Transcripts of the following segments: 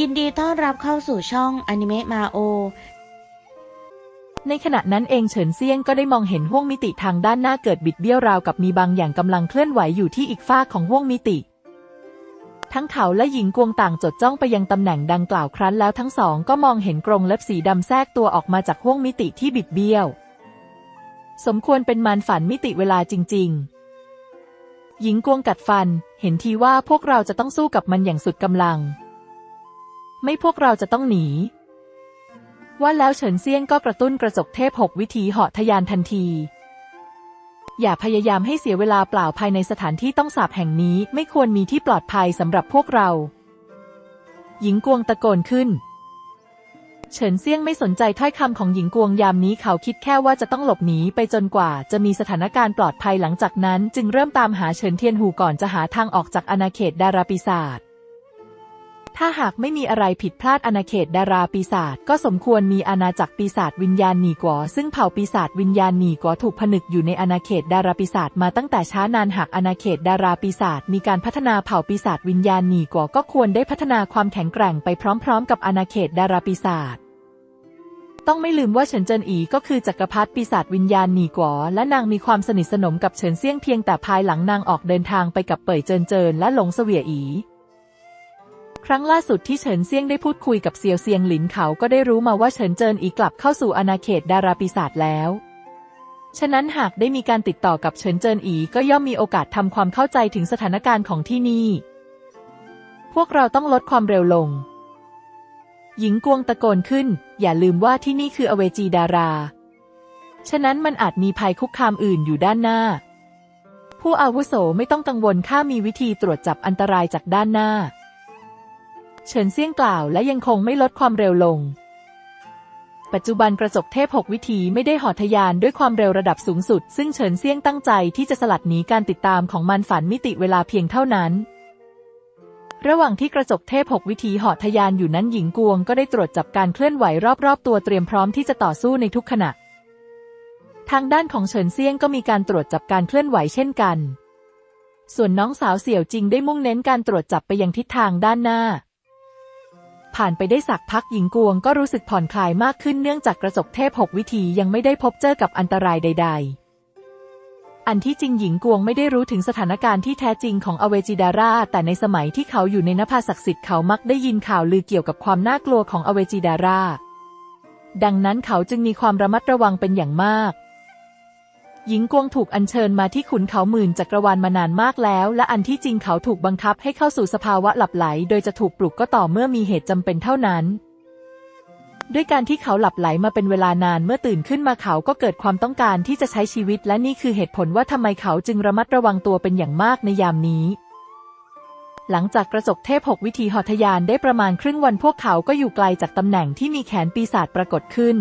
ยินดีต้อนรับเข้าสู่ช่องอนิเมะมาโอ ในขณะนั้นเองเฉินเซียงก็ได้มองเห็นห้วงมิติทางด้านหน้าเกิดบิดเบี้ยวราวกับมีบางอย่างกำลังเคลื่อนไหวอยู่ที่อีกฝาของห้วงมิติ ทั้งเขาและหญิงกวงต่างจดจ้องไปยังตำแหน่งดังกล่าวครั้นแล้วทั้งสองก็มองเห็นกรงเล็บสีดำแทรกตัวออกมาจากห้วงมิติที่บิดเบี้ยว สมควรเป็นมารฝันมิติเวลาจริง ๆ หญิงกวงกัดฟัน เห็นทีว่าพวกเราจะต้องสู้กับมันอย่างสุดกำลัง ไม่พวกเราจะต้องหนี ว่าแล้วเฉินเซียงก็กระตุ้นกระจกเทพหกวิธีเหาะทะยานทันที อย่าพยายามให้เสียเวลาเปล่าภายในสถานที่ต้องสาบแห่งนี้ไม่ควรมีที่ปลอดภัยสำหรับพวกเรา หญิงกวงตะโกนขึ้น เฉินเซียงไม่สนใจถ้อยคำของหญิงกวงยามนี้เขาคิดแค่ว่าจะต้องหลบหนีไปจนกว่า จะมีสถานการณ์ปลอดภัยหลังจากนั้น จึงเริ่มตามหาเฉินเทียนหูก่อนจะหาทางออกจากอาณาเขตดาราปีศาจ ถ้าหากไม่มีอะไรผิดพลาดอาณาเขตดาราปีศาจก็สมควรมีอาณาจักรปีศาจวิญญาณหนีกวอซึ่งเผ่าปีศาจวิญญาณหนีกวอถูกผนึกอยู่ในอาณาเขตดาราปีศาจมาตั้งแต่ช้านานหากอาณาเขตดาราปีศาจมีการพัฒนาเผ่าปีศาจวิญญาณหนีกวอก็ควรได้พัฒนาความแข็งแกร่งไปพร้อม ๆ กับอาณาเขตดาราปีศาจต้องไม่ลืมว่าเฉินเจินอีก็คือจักรพรรดิปีศาจวิญญาณหนีกวอและนางมีความสนิทสนมกับเฉินเซี่ยงเพียงแต่ภายหลังนางออกเดินทางไปกับเป่ยเจินเจินและหลงเสวียอี ครั้งล่าสุดที่เฉินเซียงได้พูดคุยกับเซียวเซียงหลินเขาก็ได้รู้มาว่าเฉินเจินอีกลับเข้าสู่อาณาเขตดาราปีศาจแล้ว ฉะนั้นหากได้มีการติดต่อกับเฉินเจินอีก็ย่อมมีโอกาสทำความเข้าใจถึงสถานการณ์ของที่นี่ พวกเราต้องลดความเร็วลง หญิงกวงตะโกนขึ้น อย่าลืมว่าที่นี่คืออเวจีดารา ฉะนั้นมันอาจมีภัยคุกคามอื่นอยู่ด้านหน้า ผู้อาวุโสไม่ต้องกังวลข้ามีวิธีตรวจจับอันตรายจากด้านหน้า เฉินเซี่ยงกล่าวและยังคงไม่ลดความเร็วลง ปัจจุบันกระจกเทพหกวิธีไม่ได้หอทะยานด้วยความเร็วระดับสูงสุด ซึ่งเฉินเซี่ยงตั้งใจที่จะสลัดหนีการติดตามของมันฝันมิติเวลาเพียงเท่านั้น ระหว่างที่กระจกเทพหกวิธีหาะทะยานอยู่นั้นหญิงกวงก็ได้ตรวจจับการเคลื่อนไหวรอบๆ ตัวเตรียมพร้อมที่จะต่อสู้ในทุกขณะ ทางด้านของเฉินเซี่ยงก็มีการตรวจจับการเคลื่อนไหวเช่นกันส่วนน้องสาวเสี่ยวจริงได้มุ่งเน้นการตรวจจับไปยังทิศทางด้านหน้า ผ่านไปได้สักพักหญิงกวงก็รู้สึกผ่อนคลายมากขึ้นเนื่องจากกระจกเทพหกวิธียังไม่ได้พบเจอกับอันตรายใด ๆ อันที่จริงหญิงกวงไม่ได้รู้ถึงสถานการณ์ที่แท้จริงของอเวจิดารา แต่ในสมัยที่เขาอยู่ในนภาศักดิ์สิทธิ์เขามักได้ยินข่าวลือเกี่ยวกับความน่ากลัวของอเวจิดาราดังนั้นเขาจึงมีความระมัดระวังเป็นอย่างมาก หญิงกวงถูกอัญเชิญมาที่ขุนเขาหมื่นจักรวาลมานานมากแล้ว และอันที่จริงเขาถูกบังคับให้เข้าสู่สภาวะหลับไหล โดยจะถูกปลุกก็ต่อเมื่อมีเหตุจำเป็นเท่านั้น ด้วยการที่เขาหลับไหลมาเป็นเวลานานเมื่อตื่นขึ้นมาเขาก็เกิดความต้องการที่จะใช้ชีวิต และนี่คือเหตุผลว่าทำไมเขาจึงระมัดระวังตัวเป็นอย่างมากในยามนี้หลังจากกระจกเทพหกวิธีหอทยานได้ประมาณครึ่งวันพวกเขาก็อยู่ไกลจากตำแหน่งที่มีแขนปีศาจปรากฏขึ้น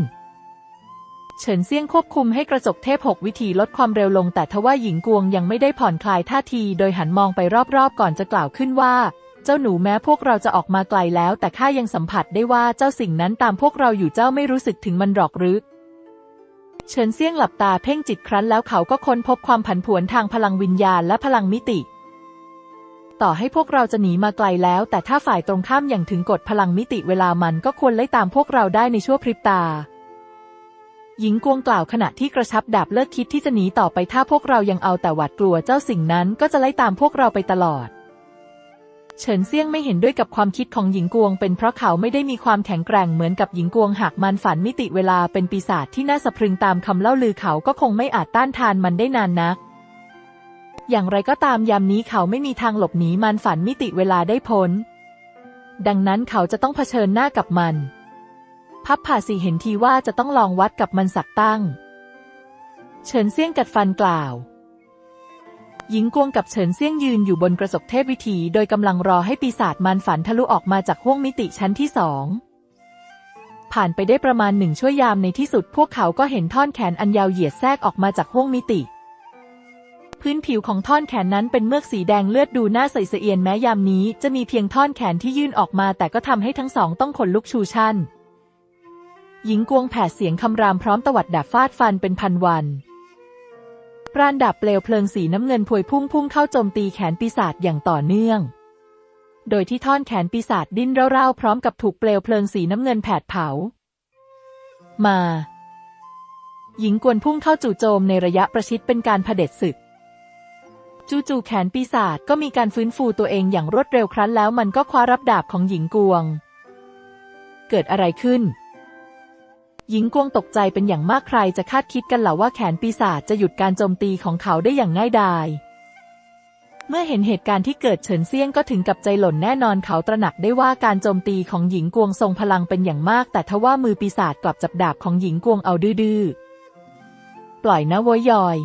เฉินเซี่ยงควบคุมให้กระจกเทพหกวิธีลดความเร็วลง แต่ทว่าหญิงกวงยังไม่ได้ผ่อนคลายท่าที โดยหันมองไปรอบๆ ก่อนจะกล่าวขึ้นว่า เจ้าหนูแม้พวกเราจะออกมาไกลแล้ว แต่ข้ายังสัมผัสได้ว่าเจ้าสิ่งนั้นตามพวกเราอยู่เจ้าไม่รู้สึกถึงมันหรอกหรือเฉินเซี่ยงหลับตาเพ่งจิตครั้นแล้วเขาก็ค้นพบความผันผวนทางพลังวิญญาณและพลังมิติ ต่อให้พวกเราจะหนีมาไกลแล้ว แต่ถ้าฝ่ายตรงข้ามอย่างถึงกฎพลังมิติเวลามันก็ควรไล่ตามพวกเราได้ในชั่วพริบตา หญิงกวงกล่าวขณะที่กระชับดาบเลิกคิดที่จะหนีต่อไปถ้าพวกเรายังเอาแต่หวาดกลัวเจ้าสิ่งนั้นก็จะไล่ตามพวกเราไปตลอด เฉินเซี่ยงไม่เห็นด้วยกับความคิดของหญิงกวง เป็นเพราะเขาไม่ได้มีความแข็งแกร่งเหมือนกับหญิงกวงหากมันฝันมิติเวลาเป็นปีศาจที่น่าสะพรึงตามคำเล่าลือเขาก็คงไม่อาจต้านทานมันได้นานนัก อย่างไรก็ตามยามนี้เขาไม่มีทางหลบหนีมันฝันมิติเวลาได้พ้น ดังนั้นเขาจะต้องเผชิญหน้ากับมัน พับผ่าสีเห็นทีว่าจะต้องลองวัดกับมันสักตั้ง เฉินเซี่ยงกัดฟันกล่าว หญิงกวงกับเฉินเซี่ยงยืนอยู่บนกระจกเทพวิถี โดยกำลังรอให้ปีศาจมันฝันทะลุออกมาจากห้วงมิติชั้นที่สองผ่านไปได้ประมาณหนึ่งชั่วยามในที่สุดพวกเขาก็เห็นท่อนแขนอันยาวเหยียดแทรกออกมาจากห้วงมิติ พื้นผิวของท่อนแขนนั้นเป็นเมือกสีแดงเลือดดูน่าใสเสียนแม้ยามนี้จะมีเพียงท่อนแขนที่ยื่นออกมาแต่ก็ทำให้ทั้งสองต้องขนลุกชูชั่น หญิงกวงแผดเสียงคำรามพร้อมตวัดดาบฟาดฟันเป็นพันวัน ปราณดาบเปลวเพลิงสีน้ำเงินพวยพุ่งพุ่งเข้าโจมตีแขนปีศาจอย่างต่อเนื่อง โดยที่ท่อนแขนปีศาจดิ้นเร่าๆพร้อมกับถูกเปลวเพลิงสีน้ำเงินแผดเผา มา หญิงกวนพุ่งเข้าจู่โจมในระยะประชิดเป็นการเผด็จศึก จู่ๆแขนปีศาจก็มีการฟื้นฟูตัวเองอย่างรวดเร็วครั้นแล้วมันก็คว้ารับดาบของหญิงกวง เกิดอะไรขึ้น หญิงกวงตกใจเป็นอย่างมากใครจะคาดคิดกันเหล่าว่าแขนปีศาจจะหยุดการโจมตีของเขาได้อย่างง่ายดาย เมื่อเห็นเหตุการณ์ที่เกิดเฉินเซียงก็ถึงกับใจหล่นแน่นอนเขาตระหนักได้ว่าการโจมตีของหญิงกวงทรงพลังเป็นอย่างมาก แต่ทว่ามือปีศาจกลับจับดาบของหญิงกวงเอาดื้อๆปล่อยนะโวยยอย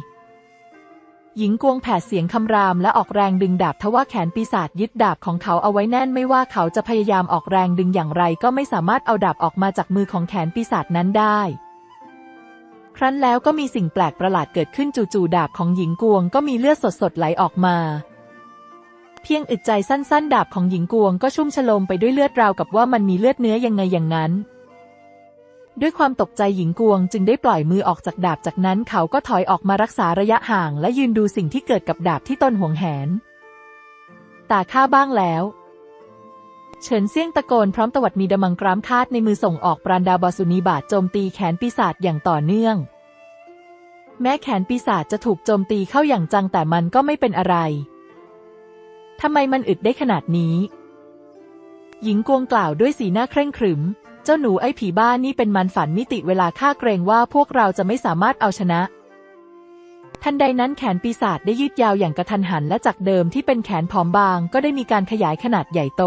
หญิงกวงแผดเสียงคำรามและออกแรงดึงดาบทว่าแขนปีศาจยึดดาบของเขาเอาไว้แน่นไม่ว่าเขาจะพยายามออกแรงดึงอย่างไรก็ไม่สามารถเอาดาบออกมาจากมือของแขนปีศาจนั้นได้ ครั้นแล้วก็มีสิ่งแปลกประหลาดเกิดขึ้นจู่ๆดาบของหญิงกวงก็มีเลือดสดๆไหลออกมา เพียงอึดใจสั้นๆ ดาบของหญิงกวงก็ชุ่มฉโลมไปด้วยเลือดราวกับว่ามันมีเลือดเนื้อยังไงอย่างนั้น ด้วยความตกใจหญิงกวงจึงได้ปล่อยมือออกจากดาบจากนั้นเขาก็ถอยออกมารักษาระยะห่างและยืนดูสิ่งที่เกิดกับดาบที่ตนห่วงแหน ตาข้าบ้างแล้วเฉินเซี่ยงตะโกนพร้อมตวัดมีดมังกรามคาดในมือส่งออกปราณดาบาสุนีบาทโจมตีแขนปีศาจอย่างต่อเนื่อง แม้แขนปีศาจจะถูกโจมตีเข้าอย่างจังแต่มันก็ไม่เป็นอะไรทำไมมันอึดได้ขนาดนี้ หญิงกวงกล่าวด้วยสีหน้าเคร่งขรึม เจ้าหนูไอ้ผีบ้านี่เป็นมันฝันมิติเวลาข้าเกรงว่าพวกเราจะไม่สามารถเอาชนะ ทันใดนั้นแขนปีศาจได้ยืดยาวอย่างกระทันหันและจากเดิมที่เป็นแขนผอมบาง ก็ได้มีการขยายขนาดใหญ่โต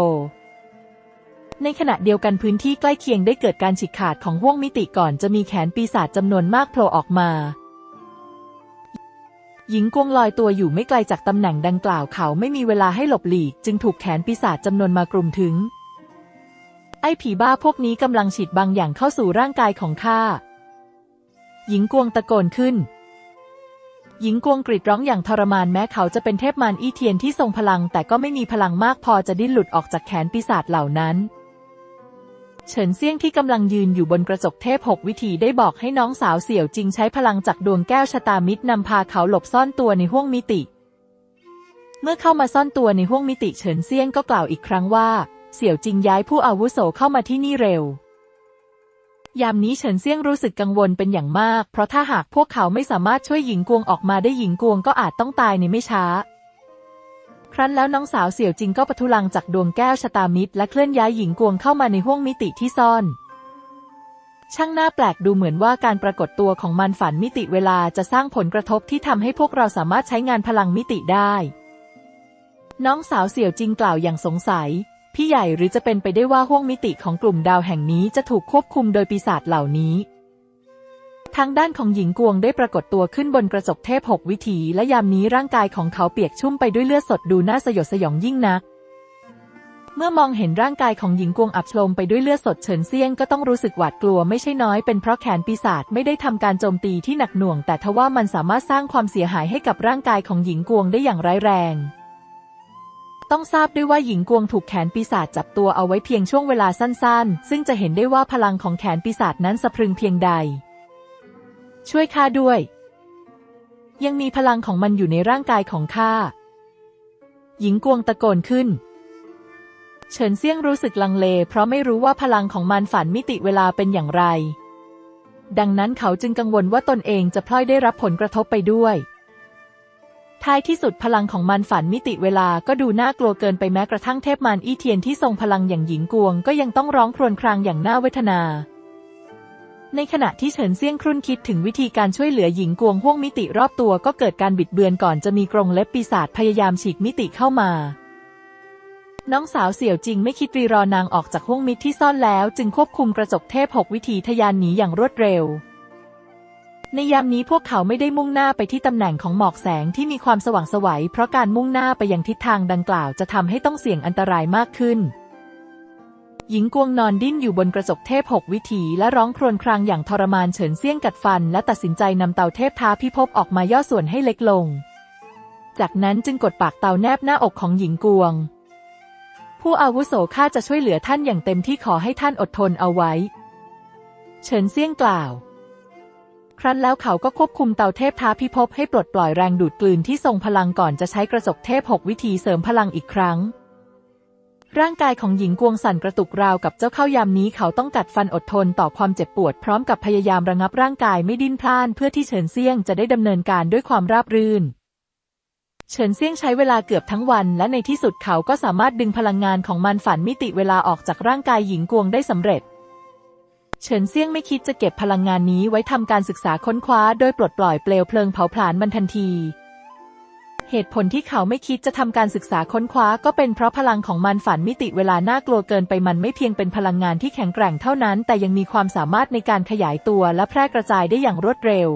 ในขณะเดียวกันพื้นที่ใกล้เคียงได้เกิดการฉีกขาดของห้วงมิติก่อนจะมีแขนปีศาจจำนวนมากโผล่ออกมาหญิงกวงลอยตัวอยู่ไม่ไกลจากตำแหน่งดังกล่าวเขาไม่มีเวลาให้หลบหลีก จึงถูกแขนปีศาจจำนวนมากลุ่มถึง ไอ้ผีบ้าพวกนี้กำลังฉีดบางอย่างเข้าสู่ร่างกายของข้า หญิงกวงตะโกนขึ้น หญิงกวงกรีดร้องอย่างทรมานแม้เขาจะเป็นเทพมารอี้เทียนที่ทรงพลัง แต่ก็ไม่มีพลังมากพอจะดิ้นหลุดออกจากแขนปีศาจเหล่านั้น เฉินเซี่ยงที่กำลังยืนอยู่บนกระจกเทพหกวิธีได้บอกให้น้องสาวเสี่ยวจริงใช้พลังจากดวงแก้วชะตามิตรนำพาเขาหลบซ่อนตัวในห้วงมิติ เมื่อเข้ามาซ่อนตัวในห้วงมิติเฉินเซี่ยงก็กล่าวอีกครั้งว่า เสี่ยวจิงย้ายผู้อาวุโสเข้ามาที่นี่เร็ว ยามนี้เฉินเซี่ยงรู้สึกกังวลเป็นอย่างมาก เพราะถ้าหากพวกเขาไม่สามารถช่วยหญิงกวงออกมาได้หญิงกวงก็อาจต้องตายในไม่ช้า ครั้นแล้วน้องสาวเสี่ยวจิงก็ปะทุลังจากดวงแก้วชะตามิตรและเคลื่อนย้ายหญิงกวงเข้ามาในห้วงมิติที่ซ่อนช่างน่าแปลกดูเหมือนว่าการปรากฏตัวของมันฝันมิติเวลาจะสร้างผลกระทบที่ทำให้พวกเราสามารถใช้งานพลังมิติได้ น้องสาวเสี่ยวจิงกล่าวอย่างสงสัย พี่ใหญ่หรือจะเป็นไปได้ว่าห้วงมิติของกลุ่มดาวแห่งนี้จะถูกควบคุมโดยปีศาจเหล่านี้ ทางด้านของหญิงกวงได้ปรากฏตัวขึ้นบนกระจกเทพหกวิถีและยามนี้ร่างกายของเขาเปียกชุ่มไปด้วยเลือดสดดูน่าสยดสยองยิ่งนัก เมื่อมองเห็นร่างกายของหญิงกวงอับโฉมไปด้วยเลือดสดเฉินเซียงก็ต้องรู้สึกหวาดกลัวไม่ใช่น้อยเป็นเพราะแขนปีศาจไม่ได้ทำการโจมตีที่หนักหน่วง แต่ทว่ามันสามารถสร้างความเสียหายให้กับร่างกายของหญิงกวงได้อย่างร้ายแรง ต้องทราบด้วยว่าหญิงกวงถูกแขนปีศาจจับตัวเอาไว้เพียงช่วงเวลาสั้นๆ ซึ่งจะเห็นได้ว่าพลังของแขนปีศาจนั้นสะพรึงเพียงใด ช่วยข้าด้วย ยังมีพลังของมันอยู่ในร่างกายของข้า หญิงกวงตะโกนขึ้น เฉินเซี่ยงรู้สึกลังเล เพราะไม่รู้ว่าพลังของมันฝันมิติเวลาเป็นอย่างไร ดังนั้นเขาจึงกังวลว่าตนเองจะพลอยได้รับผลกระทบไปด้วย ท้ายที่สุดพลังของมันฝันมิติเวลาก็ดูน่ากลัวเกินไปแม้กระทั่งเทพมารอี้เทียนที่ทรงพลังอย่างหญิงกวง ก็ยังต้องร้องครวญครางอย่างน่าเวทนา ในขณะที่เฉินเซี่ยงครุ่นคิดถึงวิธีการช่วยเหลือหญิงกวงห้วงมิติรอบตัวก็เกิดการบิดเบือนก่อนจะมีกรงเล็บปีศาจพยายามฉีกมิติเข้ามา น้องสาวเสี่ยวจริงไม่คิดรีรอนางออกจากห้วงมิตรที่ซ่อนแล้ว จึงควบคุมกระจกเทพหกวิธีทะยานหนีอย่างรวดเร็ว ในยามนี้พวกเขาไม่ได้มุ่งหน้าไปที่ตำแหน่งของหมอกแสงที่มีความสว่างสวัยเพราะการมุ่งหน้าไปยังทิศทางดังกล่าวจะทำให้ต้องเสี่ยงอันตรายมากขึ้น หญิงกวงนอนดิ้นอยู่บนกระจกเทพหกวิถีและร้องครวญครางอย่างทรมานเฉินเซี่ยงกัดฟัน และตัดสินใจนำเตาเทพท้าพิภพออกมาย่อส่วนให้เล็กลง จากนั้นจึงกดปากเตาแนบหน้าอกของหญิงกวง ผู้อาวุโสข้าจะช่วยเหลือท่านอย่างเต็มที่ขอให้ท่านอดทนเอาไว้ เฉินเซี่ยงกล่าว ครั้นแล้วเขาก็ควบคุมเตาเทพท้าพิภพให้ปลดปล่อยแรงดูดกลืนที่ทรงพลังก่อนจะใช้กระจกเทพหกวิธีเสริมพลังอีกครั้ง ร่างกายของหญิงกวงสั่นกระตุกราวกับเจ้าเข้ายามนี้เขาต้องกัดฟันอดทนต่อความเจ็บปวดพร้อมกับพยายามระงับร่างกายไม่ดิ้นพล่านเพื่อที่เฉินเซียงจะได้ดำเนินการด้วยความราบรื่นเฉินเซี่ยงใช้เวลาเกือบทั้งวัน และในที่สุดเขาก็สามารถดึงพลังงานของมันฝันมิติเวลาออกจากร่างกายหญิงกวงได้สำเร็จ เฉินเซี่ยงไม่คิดจะเก็บพลังงานนี้ไว้ทำการศึกษาค้นคว้า โดยปลดปล่อยเปลวเพลิงเผาผลาญมันทันที เหตุผลที่เขาไม่คิดจะทำการศึกษาค้นคว้า ก็เป็นเพราะพลังของมันฝันมิติเวลาน่ากลัวเกินไปมันไม่เพียงเป็นพลังงานที่แข็งแกร่งเท่านั้น แต่ยังมีความสามารถในการขยายตัวและแพร่กระจายได้อย่างรวดเร็ว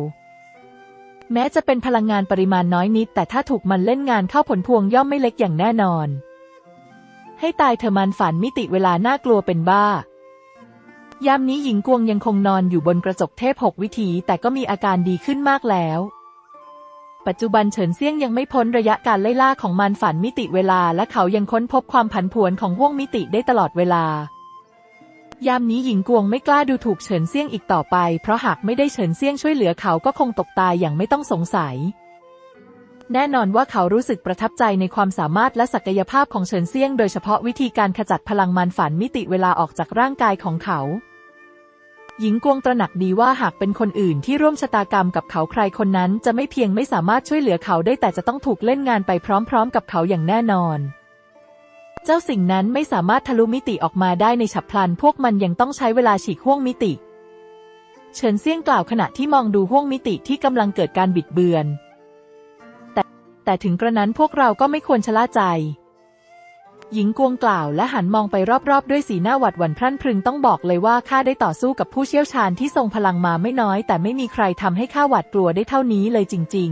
แม้จะเป็นพลังงานปริมาณน้อยนิด แต่ถ้าถูกมันเล่นงานเข้าผลพวงย่อมไม่เล็กอย่างแน่นอน ให้ตายเธอมันฝันมิติเวลาน่ากลัวเป็นบ้า ยามนี้หญิงกวงยังคงนอนอยู่บนกระจกเทพหกวิถีแต่ก็มีอาการดีขึ้นมากแล้ว ปัจจุบันเฉินเซี่ยงยังไม่พ้นระยะการไล่ล่าของมันฝันมิติเวลา และเขายังค้นพบความผันผวนของห้วงมิติได้ตลอดเวลา ยามนี้หญิงกวงไม่กล้าดูถูกเฉินเซี่ยงอีกต่อไป เพราะหากไม่ได้เฉินเซี่ยงช่วยเหลือเขาก็คงตกตายอย่างไม่ต้องสงสัยแน่นอนว่าเขารู้สึกประทับใจในความสามารถและศักยภาพของเฉินเซี่ยง โดยเฉพาะวิธีการขจัดพลังมันฝันมิติเวลาออกจากร่างกายของเขา หญิงกวงตระหนักดีว่าหากเป็นคนอื่นที่ร่วมชะตากรรมกับเขาใครคนนั้นจะไม่เพียงไม่สามารถช่วยเหลือเขาได้แต่จะต้องถูกเล่นงานไปพร้อมๆ กับเขาอย่างแน่นอน เจ้าสิ่งนั้นไม่สามารถทะลุมิติออกมาได้ในฉับพลัน พวกมันยังต้องใช้เวลาฉีกห้วงมิติ เฉินเซี่ยงกล่าวขณะที่มองดูห้วงมิติที่กำลังเกิดการบิดเบือน แต่แต่ถึงกระนั้นพวกเราก็ไม่ควรชะล่าใจ หญิงกวงกล่าวและหันมองไปรอบๆ ด้วยสีหน้าหวัดหวั่นพรั่นพรึงต้องบอกเลยว่าข้าได้ต่อสู้กับผู้เชี่ยวชาญที่ทรงพลังมาไม่น้อย แต่ไม่มีใครทำให้ข้าหวาดกลัวได้เท่านี้เลยจริง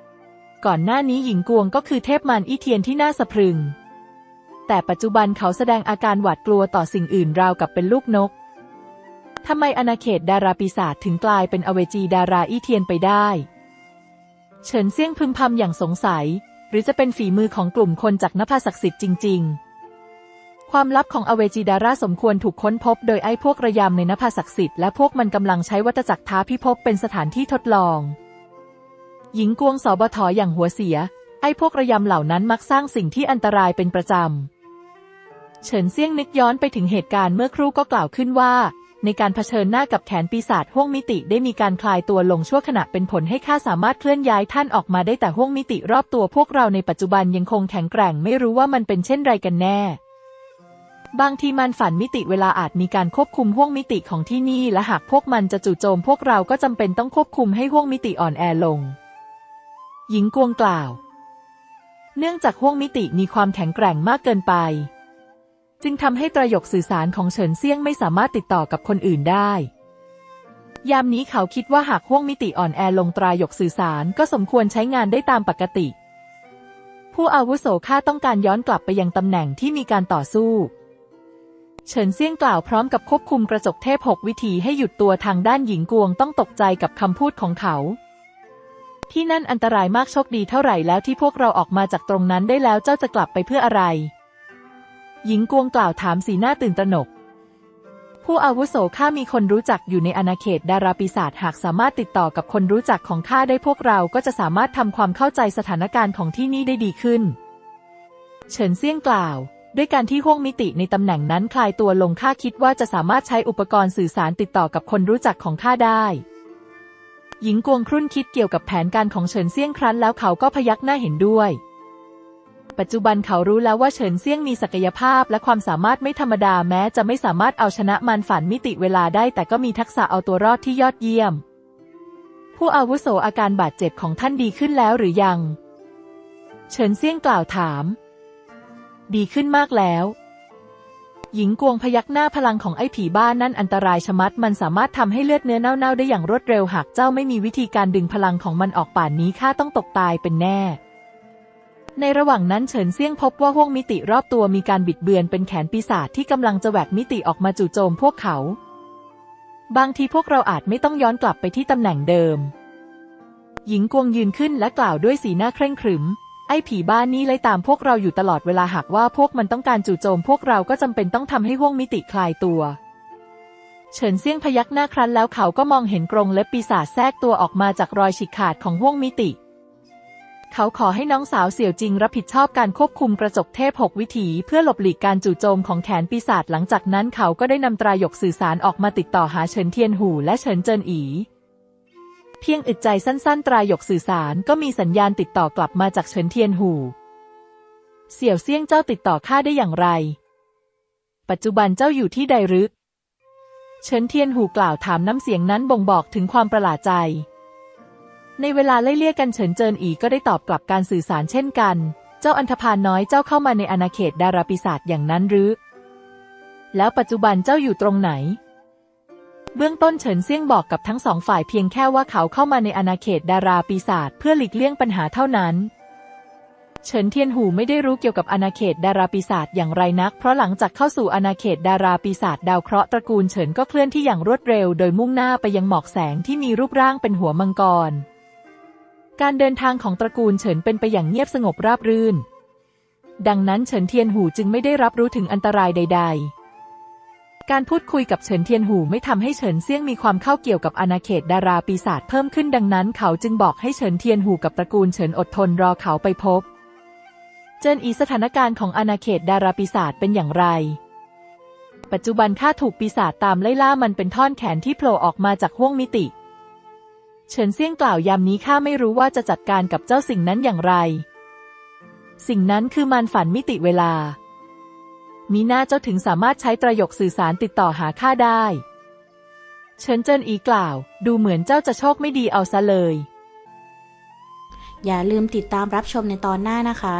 ๆ ก่อนหน้านี้หญิงกวงก็คือเทพมารอีเทียนที่น่าสะพรึง แต่ปัจจุบันเขาแสดงอาการหวาดกลัวต่อสิ่งอื่นราวกับเป็นลูกนกทำไมอาณาเขตดาราปีศาจถึงกลายเป็นอเวจีดาราอีเทียนไปได้ เฉินเซี่ยงพึมพำอย่างสงสัย รือจะเป็นฝีมือของกลุ่มคนจากนภาศักดิ์สิทธิ์จริง ๆ ความลับของอเวจีดาราสมควรถูกค้นพบ โดยไอ้พวกระยำในนภาศักดิ์สิทธิ์และพวกมันกำลังใช้วัตจักรท้าพิภพเป็นสถานที่ทดลอง หญิงกวงสอบทออย่างหัวเสีย ไอ้พวกระยำเหล่านั้นมักสร้างสิ่งที่อันตรายเป็นประจำเฉินเซี่ยงนึกย้อนไปถึงเหตุการณ์เมื่อครู่ก็กล่าวขึ้นว่า ในการเผชิญหน้ากับแขนปีศาจห้วงมิติได้มีการคลายตัวลงชั่วขณะเป็นผลให้ข้าสามารถเคลื่อนย้ายท่านออกมาได้แต่ห้วงมิติรอบตัวพวกเราในปัจจุบันยังคงแข็งแกร่งไม่รู้ว่ามันเป็นเช่นไรกันแน่ บางทีมันฝันมิติเวลาอาจมีการควบคุมห้วงมิติของที่นี่และหากพวกมันจะจู่โจมพวกเราก็จำเป็นต้องควบคุมให้ห้วงมิติอ่อนแอลง หญิงกวงกล่าว เนื่องจากห้วงมิติมีความแข็งแกร่งมากเกินไป จึงทำให้ตรยกสื่อสารของเฉินเซี่ยงไม่สามารถติดต่อกับคนอื่นได้ ยามนี้เขาคิดว่าหากห้วงมิติอ่อนแอลงตรายกสื่อสารก็สมควรใช้งานได้ตามปกติ ผู้อาวุโสข้าต้องการย้อนกลับไปยังตำแหน่งที่มีการต่อสู้ เฉินเซี่ยงกล่าวพร้อมกับควบคุมกระจกเทพหกวิธีให้หยุดตัวทางด้านหญิงกวงต้องตกใจกับคำพูดของเขาที่นั่นอันตรายมากโชคดีเท่าไหร่แล้วที่พวกเราออกมาจากตรงนั้นได้แล้วเจ้าจะกลับไปเพื่ออะไร หญิงกวงกล่าวถามสีหน้าตื่นตระหนก ผู้อาวุโสข้ามีคนรู้จักอยู่ในอาณาเขตดาราปีศาจหากสามารถติดต่อกับคนรู้จักของข้าได้พวกเราก็จะสามารถทำความเข้าใจสถานการณ์ของที่นี่ได้ดีขึ้น เฉินเซี่ยงกล่าว ด้วยการที่ห้วงมิติในตำแหน่งนั้นคลายตัวลงข้าคิดว่าจะสามารถใช้อุปกรณ์สื่อสารติดต่อกับคนรู้จักของข้าได้หญิงกวงครุ่นคิดเกี่ยวกับแผนการของเฉินเซี่ยงครั้นแล้วเขาก็พยักหน้าเห็นด้วย ปัจจุบันเขารู้แล้วว่าเฉินเซี่ยงมีศักยภาพและความสามารถไม่ธรรมดาแม้จะไม่สามารถเอาชนะมันฝันมิติเวลาได้ แต่ก็มีทักษะเอาตัวรอดที่ยอดเยี่ยม ผู้อาวุโสอาการบาดเจ็บของท่านดีขึ้นแล้วหรือยัง เฉินเซี่ยงกล่าวถาม ดีขึ้นมากแล้วหญิงกวงพยักหน้าพลังของไอ้ผีบ้านนั่นอันตรายชะมัด มันสามารถทำให้เลือดเนื้อเน่าๆได้อย่างรวดเร็วหากเจ้าไม่มีวิธีการดึงพลังของมันออกป่านนี้ข้าต้องตกตายเป็นแน่ ในระหว่างนั้นเฉินเซี่ยงพบว่าห้วงมิติรอบตัวมีการบิดเบือนเป็นแขนปีศาจที่กำลังจะแหวกมิติออกมาจู่โจมพวกเขา บางทีพวกเราอาจไม่ต้องย้อนกลับไปที่ตำแหน่งเดิม หญิงกวงยืนขึ้นและกล่าวด้วยสีหน้าเคร่งขรึม ไอ้ผีบ้านนี้ไล่ตามพวกเราอยู่ตลอดเวลาหากว่าพวกมันต้องการจู่โจมพวกเราก็จำเป็นต้องทำให้ห้วงมิติคลายตัวเฉินเซี่ยงพยักหน้าครั้นแล้วเขาก็มองเห็นกรงเล็บปีศาจแทรกตัวออกมาจากรอยฉีกขาดของห้วงมิติ เขาขอให้น้องสาวเสี่ยวจริงรับผิดชอบการควบคุมกระจกเทพหกวิถี เพื่อหลบหลีกการจู่โจมของแขนปีศาจหลังจากนั้นเขาก็ได้นำตรายกสื่อสารออกมาติดต่อหาเฉินเทียนหูและเฉินเจินอี เพียงอึดใจสั้นๆ ตรายกสื่อสารก็มีสัญญาณติดต่อกลับมาจากเฉินเทียนหูเสี่ยวเซี่ยงเจ้าติดต่อข้าได้อย่างไร ปัจจุบันเจ้าอยู่ที่ใดรือเฉินเทียนหูกล่าวถามน้ำเสียงนั้นบ่งบอกถึงความประหลาดใจ ในเวลาไล่เลี่ยกันเฉินเจินอีก็ได้ตอบกลับการสื่อสารเช่นกัน เจ้าอันธพาลน้อยเจ้าเข้ามาในอาณาเขตดาราปีศาจอย่างนั้นหรือ แล้วปัจจุบันเจ้าอยู่ตรงไหน เบื้องต้นเฉินเซี่ยงบอกกับทั้งสองฝ่ายเพียงแค่ว่าเขาเข้ามาในอาณาเขตดาราปีศาจเพื่อหลีกเลี่ยงปัญหาเท่านั้นเฉินเทียนหูไม่ได้รู้เกี่ยวกับอาณาเขตดาราปีศาจอย่างไรนัก เพราะหลังจากเข้าสู่อาณาเขตดาราปีศาจดาวเคราะห์ตระกูลเฉินก็เคลื่อนที่อย่างรวดเร็ว โดยมุ่งหน้าไปยังหมอกแสงที่มีรูปร่างเป็นหัวมังกร การเดินทางของตระกูลเฉินเป็นไปอย่างเงียบสงบราบรื่น ดังนั้นเฉินเทียนหูจึงไม่ได้รับรู้ถึงอันตรายใด ๆ การพูดคุยกับเฉินเทียนหูไม่ทำให้เฉินเซี่ยงมีความเข้าเกี่ยวกับอาณาเขตดาราปีศาจเพิ่มขึ้นดังนั้นเขาจึงบอกให้เฉินเทียนหูกับตระกูลเฉินอดทนรอเขาไปพบ เจินอีสถานการณ์ของอาณาเขตดาราปีศาจเป็นอย่างไร ปัจจุบันข้าถูกปีศาจตามไล่ล่ามันเป็นท่อนแขนที่โผล่ออกมาจากห้วงมิติ เฉินเซี่ยงกล่าวยามนี้ข้าไม่รู้ว่าจะจัดการกับเจ้าสิ่งนั้นอย่างไร สิ่งนั้นคือมารฝันมิติเวลา มีหน้าเจ้าถึงสามารถใช้ประโยคสื่อสารติดต่อหาข้าได้ เฉินเจินอีกล่าว ดูเหมือนเจ้าจะโชคไม่ดีเอาซะเลย อย่าลืมติดตามรับชมในตอนหน้านะคะ